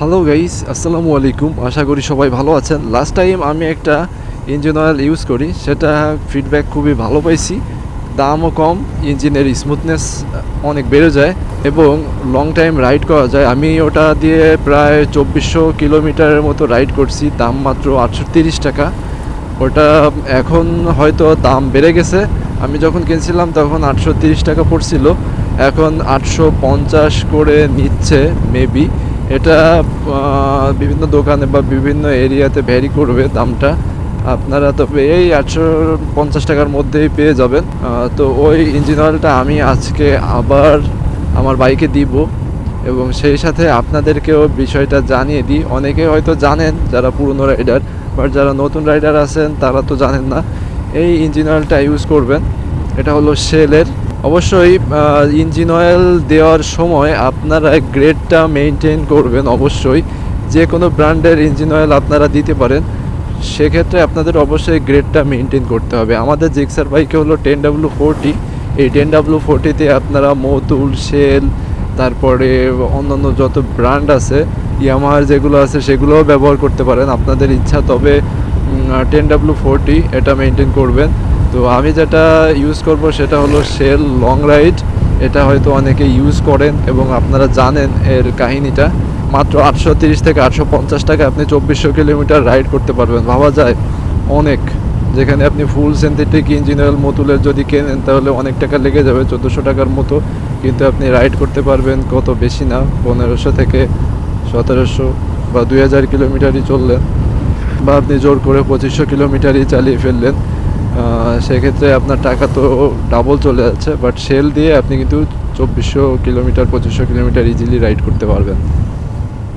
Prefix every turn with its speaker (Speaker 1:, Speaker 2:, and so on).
Speaker 1: Hello guys আসসালামু আলাইকুম আশা করি সবাই ভালো আছেন। লাস্ট টাইম আমি একটা ইঞ্জিন অয়েল ইউজ করি। সেটা ফিডব্যাক খুবই ভালো পাইছি। দামও কম, ইঞ্জিনের স্মুথনেস অনেক বেড়ে যায় এবং লং টাইম রাইড করা যায়। আমি ওটা দিয়ে প্রায় চব্বিশশো কিলোমিটারের মতো রাইড করছি। দাম মাত্র আটশো তিরিশ টাকা। ওটা এখন হয়তো দাম বেড়ে গেছে। আমি যখন কিনছিলাম তখন আটশো টাকা পড়ছিল। এখন আটশো পঞ্চাশ করে নিচ্ছে মেবি এটা বিভিন্ন দোকানে বা বিভিন্ন এরিয়াতে ভ্যারি করবে দামটা। আপনারা তবে এই আটশো পঞ্চাশ টাকার মধ্যেই পেয়ে যাবেন। তো ওই ইঞ্জিন অয়েলটা আমি আজকে আবার আমার বাইকে দিব এবং সেই সাথে আপনাদেরকেও বিষয়টা জানিয়ে দিই। অনেকে হয়তো জানেন যারা পুরনো রাইডার বাট যারা নতুন রাইডার আছেন তারা তো জানেন না। এই ইঞ্জিন অয়েলটা ইউজ করবেন। এটা হলো শেলের অবশ্যই ইঞ্জিন অয়েল দেওয়ার সময় আপনারা গ্রেডটা মেনটেন করবেন অবশ্যই। যে কোনো ব্র্যান্ডের ইঞ্জিন অয়েল আপনারা দিতে পারেন, সেক্ষেত্রে আপনাদের অবশ্যই গ্রেডটা মেনটেন করতে হবে। আমাদের জিক্সার বাইকে হলো টেন ডাব্লু ফোরটি এই টেন ডাব্লু ফোরটিতে আপনারা মতুল শেল তারপরে অন্যান্য যত ব্র্যান্ড আছে ইয়ামাহার যেগুলো আছে, সেগুলোও ব্যবহার করতে পারেন। আপনাদের ইচ্ছা তবে টেন ডাব্লু ফোরটি এটা মেনটেন করবেন। তো আমি যেটা ইউজ করব সেটা হলো শেল লং রাইড এটা হয়তো অনেকে ইউজ করেন এবং আপনারা জানেন এর কাহিনীটা। মাত্র আটশো তিরিশ থেকে আটশো পঞ্চাশ টাকা আপনি চব্বিশশো কিলোমিটার রাইড করতে পারবেন। ভাবা যায় অনেক। যেখানে আপনি ফুল সিনথেটিক ইঞ্জিন অয়েল মতুলের যদি কেনেন, তাহলে অনেক টাকা লেগে যাবে চোদ্দোশো টাকার মতো। কিন্তু আপনি রাইড করতে পারবেন কত বেশি না? পনেরোশো থেকে সতেরোশো বা দুই হাজার কিলোমিটারই চললেন বা আপনি জোর করে পঁচিশশো কিলোমিটারই চালিয়ে ফেললেন। সেক্ষেত্রে আপনার টাকা তো ডাবল চলে যাচ্ছে বাট সেল দিয়ে আপনি কিন্তু চব্বিশশো কিলোমিটার, পঁচিশশো কিলোমিটার ইজিলি রাইড করতে পারবেন।